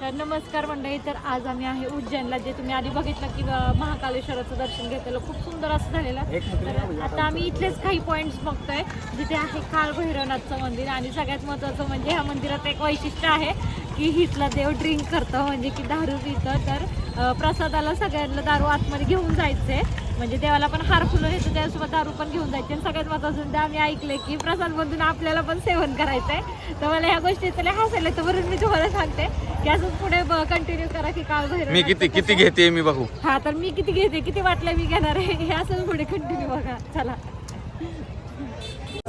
तर नमस्कार मंडळी तर आज आम्ही आहे उज्जैनला जे तुम्ही आधी बघितलं की महाकालेश्वराचं दर्शन घेतलेलं. खूप सुंदर असं झालेलं. तर आता आम्ही इथलेच काही पॉईंट्स बघतोय जिथे आहे काळ भैरवनाथचं मंदिर. आणि सगळ्यात महत्त्वाचं म्हणजे ह्या मंदिरात एक वैशिष्ट्य आहे की इथला देव ड्रिंक करतो म्हणजे की दारू पितं. तर प्रसादाला सगळ्यांना दारू आतमध्ये घेऊन जायचंय. म्हणजे देवाला पण हार फुलं येतं त्यासोबत दारू पण घेऊन जायचे. आणि सगळ्यात महत्त्वाचं म्हणजे आम्ही ऐकले की प्रसाद मधून आपल्याला पण सेवन करायचंय. तर मला ह्या गोष्टी लय हसायला तर वरून मी तुम्हाला सांगते. की असंच पुढे कंटिन्यू करा की काळ भैरव मी किती किती घेते मी बघू. हा तर मी किती घेते किती वाटलं मी घेणार आहे हे असंच पुढे कंटिन्यू बघा. चला.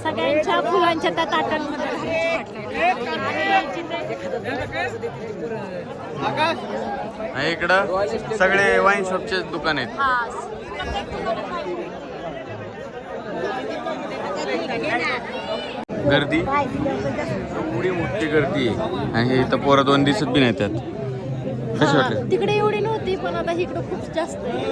सगळ्यांच्या फुलांच्या त्या ताटांमध्ये इकडं सगळे वाईन शॉपचे दुकान आहेत. हा गर्दी? एवढी मोठी गर्दी आहे. आणि हे इथं पोरं दोन दिवसात बी नाही त्यात कशी हा, तिकडे एवढी नव्हती पण आता इकडे खूप जास्त आहे.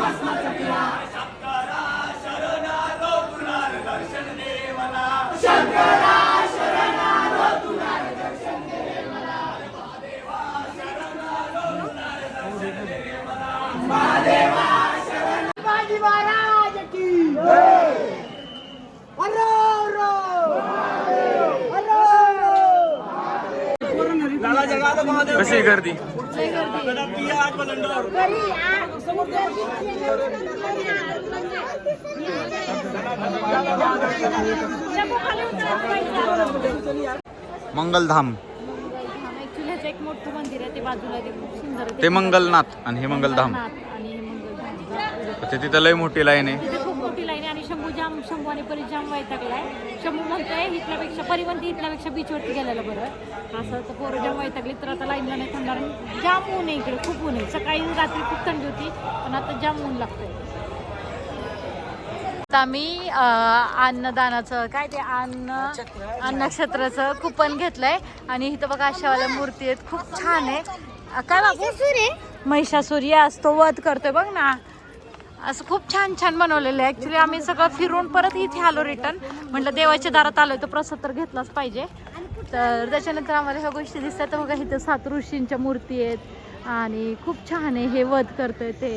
असं काय कशी गर्दी? मंगलधाम. ते मंगलनाथ आणि हे मंगलधाम. नाथ आणि हे मंगलधाम ते तिथं लय मोठी लाईन आहे तिथे खूप मोठी लाईन आहे आणि शंभू जाम शंभू आणि परी जाम वैतागलाय. शंभू म्हणतोय इथल्यापेक्षा परिवंती इथल्यापेक्षा बीचवरती गेलेलं बरं. असं तर पोरं जाम वैतागली तर आता लाईनला नाही थांबणार. जाम ऊन आहे इकडे खूप ऊन आहे. सकाळी रात्री खूप थंडी होती पण आता जाम ऊन लागतंय. आता आम्ही अन्नदानाचं काय ते अन्न अन्नक्षेत्राचं कुपन घेतलंय. आणि इथं बघा अशावाल्या मूर्ती आहेत. खूप छान आहे. काय बाबू? महिषासूर यास तो वध करतोय. बघ ना. असं खूप छान छान बनवलेलं आहे. ॲक्च्युली आम्ही सगळं फिरून परत इथे आलो रिटर्न म्हटलं देवाच्या दारात आलोय तर प्रसाद तर घेतलाच पाहिजे. तर त्याच्यानंतर आम्हाला ह्या गोष्टी दिसतात. बघा इथं सात ऋषींच्या मूर्ती आहेत आणि खूप छान आहे हे वध करतोय ते.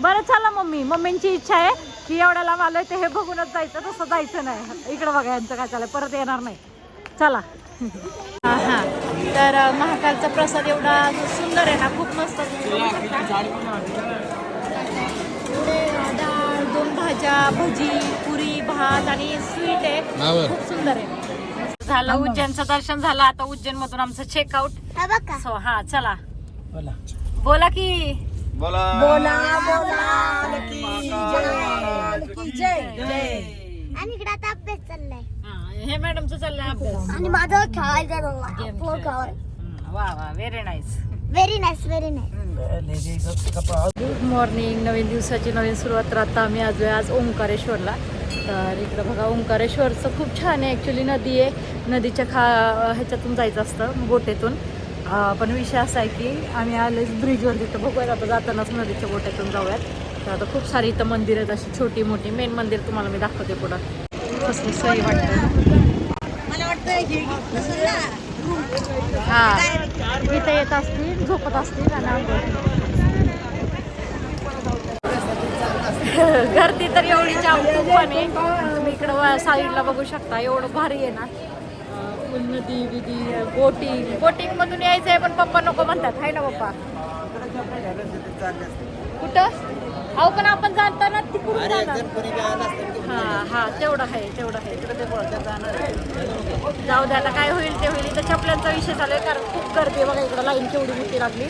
बरं चला मम्मी. मम्मींची इच्छा आहे की एवढ्या लांब आलोय ते हे बघूनच जायचं. तसं जायचं नाही. इकडं बघा यांचं काय चाललंय. परत येणार नाही. चला. हां हां. तर महाकालचा प्रसाद एवढा सुंदर आहे ना. खूप मस्त. भाज्या भजी पुरी भात आणि स्वीट आहे. खूप सुंदर आहे. झालं उज्जैनचं दर्शन झालं. आता उज्जैन मधून आमचं चेकआउट सो हा चला. बोला. की. बोला. आणि इकडे आता अभ्यास चाललाय. हा, हे मॅडमचं चाललंय अभ्यास आणि माझं खेळायचं वा वा very nice very nice very nice good morning नवीन दिवसाची नवीन सुरुवात. तर आता आम्ही आज आज ओंकारेश्वरला. तर इकडं बघा ओंकारेश्वरचं खूप छान आहे. ॲक्च्युली नदी आहे. नदीच्या खा ह्याच्यातून जायचं असतं बोटेतून. पण विषय असा आहे की आम्ही आलेच ब्रिजवर तिथं बघूयात आता जातानाच नदीच्या बोटेतून जाऊयात. तर आता खूप सारी इथं मंदिरं आहेत अशी छोटी मोठी. मेन मंदिर तुम्हाला मी दाखवते पुढं. कसं सही वाटतं हा. इथे येत असतील झोपत असतील आणि गर्दी तर एवढी जाम खूप पण आहे. तुम्ही इकडं साईडला बघू शकता एवढं भारी आहे ना. अं, फुल नदी बिदी बोटिंग. बोटिंग मधून यायचं आहे पण पप्पा नको म्हणतात. हाय ना पप्पा? कुठं? अहो पण आपण जाताना तिकडून जाणार. हा हा तेवढं आहे तेवढं आहे. तिकडे ते बोलतात जाणार आहे. जाऊ द्या आता काय होईल ते होईल. इथं चपल्यांचा विषय चालू आहे कारण खूप गर्दी आहे बघा इकडं लाईन केवढी मोठी लागली.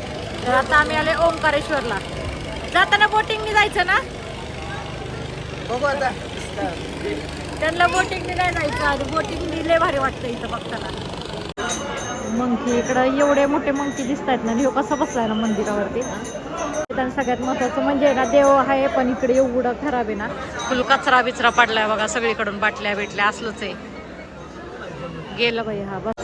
तर आता आम्ही आले ओंकारेश्वरला. जाताना बोटिंगनी जायचं ना? त्यांना बोटिंगनी नाही जायचं. आणि बोटिंगनी लय भारी वाटतं इथं बघताना. मंकी इकडं एवढे मोठे मंकी दिसत आहेत ना. ह्यो कसा बसलाय ना मंदिरावरती? आणि सगळ्यात महत्वाचं म्हणजे ना देव आहे पण इकडे एवढं खराब आहे ना. फुल कचरा बिचरा पडलाय बघा सगळीकडून बाटल्या बिटल्या असलंच आहे. गेलं बाई हा बस.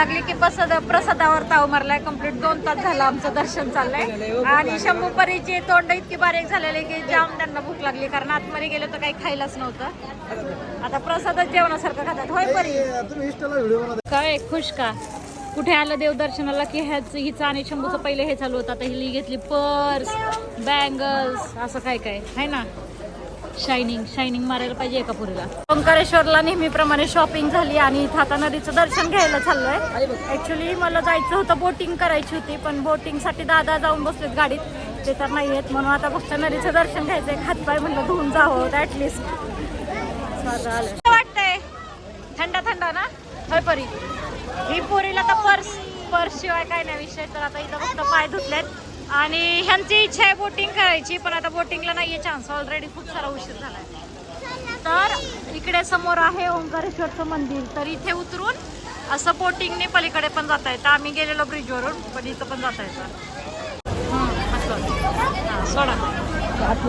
लागली की प्रसाद प्रसादावर ताव मारलाय. कंप्लीट दोन तास झालं आमचं दर्शन चाललंय. आणि शंभू परीचे तोंड इतकी बारीक झालेले की जाम त्यांना भूक लागली कारण आतमध्ये गेलं तर काही खायलाच नव्हतं. आता प्रसादच जेवणासारखं खातात. होय परी? काय खुश का? कुठे आलं देवदर्शनाला की ह्याच हिचं आणि शंभूचं पहिले हे चालू होतं. आता हिली घेतली पर्स बँगल्स असं काय काय. आहे ना? शायनिंग शायनिंग मारायला पाहिजे एका पुरीला. ओंकारेश्वरला नेहमीप्रमाणे शॉपिंग झाली आणि इथं आता नदीचं दर्शन घ्यायला चाललोय. ऍक्च्युली मला जायचं होतं बोटिंग करायची होती पण बोटिंगसाठी दादा जाऊन बसलेत गाडीत. ते तर नाही येत म्हणून आता फक्त नदीचं दर्शन घ्यायचंय. हातपाय म्हणलं धुवून जावं ऍटलिस्ट वाटतंय? थंड थंड ना? होय परी. ही पोरीला तर पर्स पर्स शिवाय काय नाही विषय तर आता इथं फक्त पाय धुतलेत. आणि ह्यांची इच्छा आहे बोटिंग करायची पण आता बोटिंगला नाहीये चान्स ऑलरेडी खूप सारा उशीर झालाय. तर इकडे समोर आहे ओंकारेश्वरचं मंदिर. तर इथे उतरून असं बोटिंगने पलीकडे पण जाता येतं आम्ही गेलेलो ब्रिजवरून पण इथं पण जाता येतं असं. सोडा.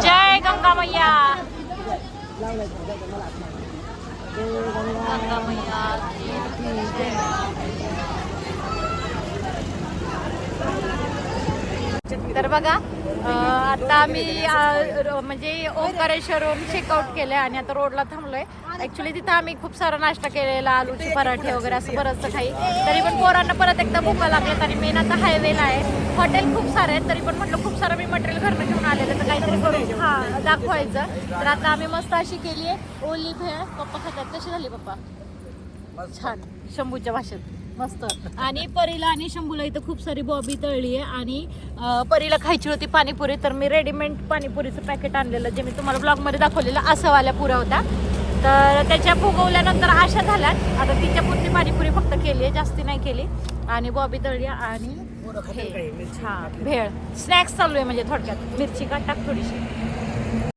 जय गंगा मैया गंगा मैया की जय. तर बघा आता आम्ही म्हणजे ओंकारेश्वरहून चेकआउट केलंय आणि आता रोडला थांबलोय. ऍक्च्युली तिथं आम्ही खूप सारा नाश्ता केलेला आलूचे पराठे वगैरे असं बरंचसं काही. तरी पण पोरांना परत एकदा भुका लागल्यात आणि मेन आता हायवेला आहे. हॉटेल खूप सारे आहेत तरी पण म्हटलं खूप सारं मी मटेरियल घरनं घेऊन आलेलं तर काहीतरी करून हा दाखवायचं. तर आता आम्ही मस्त अशी केली आहे. ओली भेळ पप्पा खातात कशी झाली पप्पा? छान. शंभूच्या भाषेत. मस्त. आणि परीला आणि शंभूला इथं खूप सारी बॉबी तळली आहे. आणि अं, परीला खायची होती पाणीपुरी तर मी रेडीमेड पाणीपुरीचं पॅकेट आणलेलं जे मी तुम्हाला ब्लॉगमध्ये दाखवलेलं असं वाल्या पुऱ्या होत्या. तर त्याच्या फुगवल्यानंतर अशा झाल्यात. आता तिच्या पुरती पाणीपुरी फक्त केली आहे जास्ती नाही केली. आणि बॉबी तळली आणि हे, हा भेळ. स्नॅक्स चालू आहे म्हणजे थोडक्यात. मिरची का टाक थोडीशी.